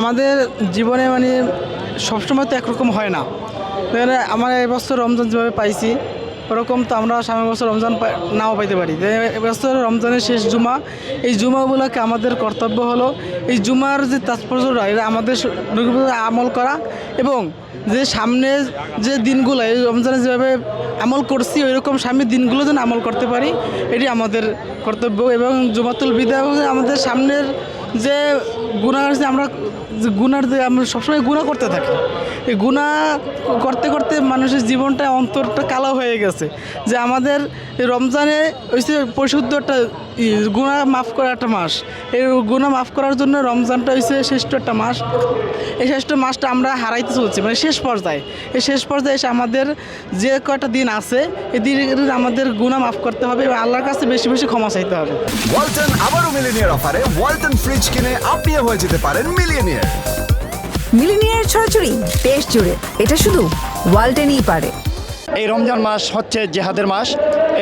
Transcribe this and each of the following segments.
আমাদের জীবনে মানে সবসময় তো একরকম হয় না। এখানে আমার এবছর রমজান যেভাবে পাইছি, ওরকম তো আমরা সামনের বছর রমজান নাও পাইতে পারি। এবছর রমজানের শেষ জুমা, এই জুমাগুলোকে আমাদের কর্তব্য হলো এই জুমার যে তাৎপর্যটা, এটা আমাদের আমল করা এবং যে সামনে যে দিনগুলো, এই রমজানে যেভাবে আমল করছি ওই রকম সামনের দিনগুলো যেন আমল করতে পারি, এটি আমাদের কর্তব্য এবং জুমাতুল বিদা আমাদের সামনের যে গুণা আছে আমরা যে গুণার যে আমরা সবসময় গুণা করতে থাকি। এই গুণা করতে করতে মানুষের জীবনটা অন্তরটা কালো হয়ে গেছে। যে আমাদের রমজানে হচ্ছে পরিশুদ্ধ একটা গুণা মাফ করার একটা মাস। এই গুণা মাফ করার জন্য রমজানটা হচ্ছে শ্রেষ্ঠ একটা মাস। এই শ্রেষ্ঠ মাসটা আমরা হারাইতে চলছি মানে শেষ পর্যায়ে। এই শেষ পর্যায়ে এসে আমাদের যে কয়টা দিন আছে, এই দিন আমাদের গুণা মাফ করতে হবে এবং আল্লাহর কাছে বেশি বেশি ক্ষমা চাইতে হবে। ওয়ালটন আবারও মিলিনিয়ার অফারে ওয়ালটন ফ্রিজ কিনে আপনিও হয়ে যেতে পারেন মিলিয়নিয়ার মিলিনিয়ার ছড়াছড়ি দেশ জুড়ে। এটা শুধু ওয়ালটেনই পারে। এই রমজান মাস হচ্ছে জেহাদের মাস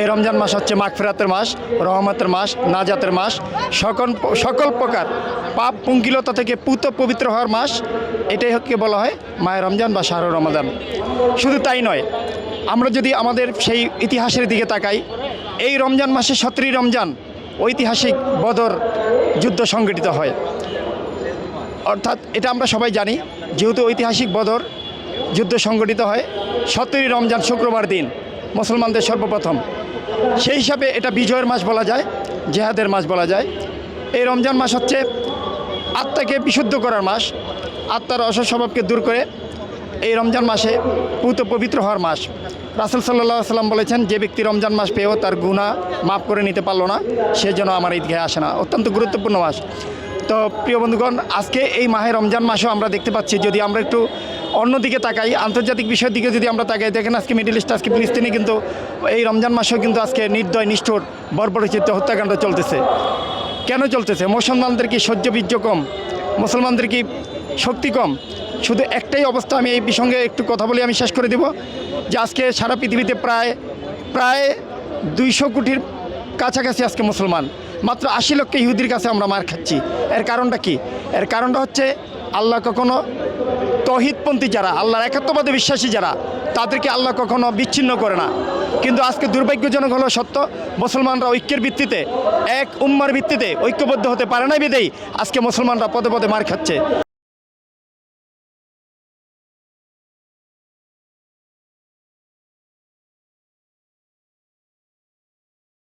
এই রমজান মাস হচ্ছে মাগফিরাতের মাস রহমতের মাস নাজাতের মাস। সকল সকল প্রকার পাপ পঙ্কিলতা থেকে পুত পবিত্র হওয়ার মাস এটাই হচ্ছে বলা হয় মায়ের রমজান বা শাহরুর রমাদান। শুধু তাই নয় আমরা যদি আমাদের সেই ইতিহাসের দিকে তাকাই এই রমজান মাসে সতেরোই রমজান ঐতিহাসিক বদর যুদ্ধ সংগঠিত হয়। অর্থাৎ এটা আমরা সবাই জানি, যেহেতু ঐতিহাসিক বদর যুদ্ধ সংগঠিত হয়, সতেরোই রমজান শুক্রবার দিন, মুসলমানদের সর্বপ্রথম। সেই হিসাবে এটা বিজয়ের মাস বলা যায়, জেহাদের মাস বলা যায়। এই রমজান মাস হচ্ছে আত্মাকে বিশুদ্ধ করার মাস, আত্মার অসৎ স্বভাবকে দূর করে। এই রমজান মাসে পুত পবিত্র হওয়ার মাস। রাসেল সাল্লাহ সাল্লাম বলেছেন, যে ব্যক্তি রমজান মাস পেয়েও তার গুণা মাফ করে নিতে পারল না, সে যেন আমার ঈদগাহে আসে না। অত্যন্ত গুরুত্বপূর্ণ মাস। তো প্রিয় বন্ধুগণ, আজকে এই মাহে রমজান মাসেও আমরা দেখতে পাচ্ছি, যদি আমরা একটু অন্যদিকে তাকাই, আন্তর্জাতিক বিষয়ের দিকে যদি আমরা তাকাই, দেখেন আজকে মিডিল ইস্ট আজকে ফিলিস্তিনে কিন্তু এই রমজান মাসেও কিন্তু আজকে নির্দয়, নিষ্ঠুর বর্বরচিত হত্যাকাণ্ড চলতেছে। কেন চলতেছে? মুসলমানদের কি সহ্য বীর্য কম? মুসলমানদের কি শক্তি কম? শুধু একটাই অবস্থা, আমি এই প্রসঙ্গে একটু কথা বলে আমি শেষ করে দেব যে আজকে সারা পৃথিবীতে প্রায় প্রায় দুইশো কোটির কাছাকাছি আজকে মুসলমান। মাত্র আশি লক্ষ ইহুদির কাছে আমরা মার খাচ্ছি। এর কারণটা কি? এর কারণটা হচ্ছে আল্লাহ কখনো তহিদপন্থী যারা, আল্লাহর একাত্মবাদে বিশ্বাসী যারা, তাদেরকে আল্লাহ কখনো বিচ্ছিন্ন করে না। কিন্তু আজকে দুর্ভাগ্যজনক হলো সত্য, মুসলমানরা ঐক্যের ভিত্তিতে, এক উম্মার ভিত্তিতে ঐক্যবদ্ধ হতে পারে না বিদেই, আজকে মুসলমানরা পদে পদে মার খাচ্ছে।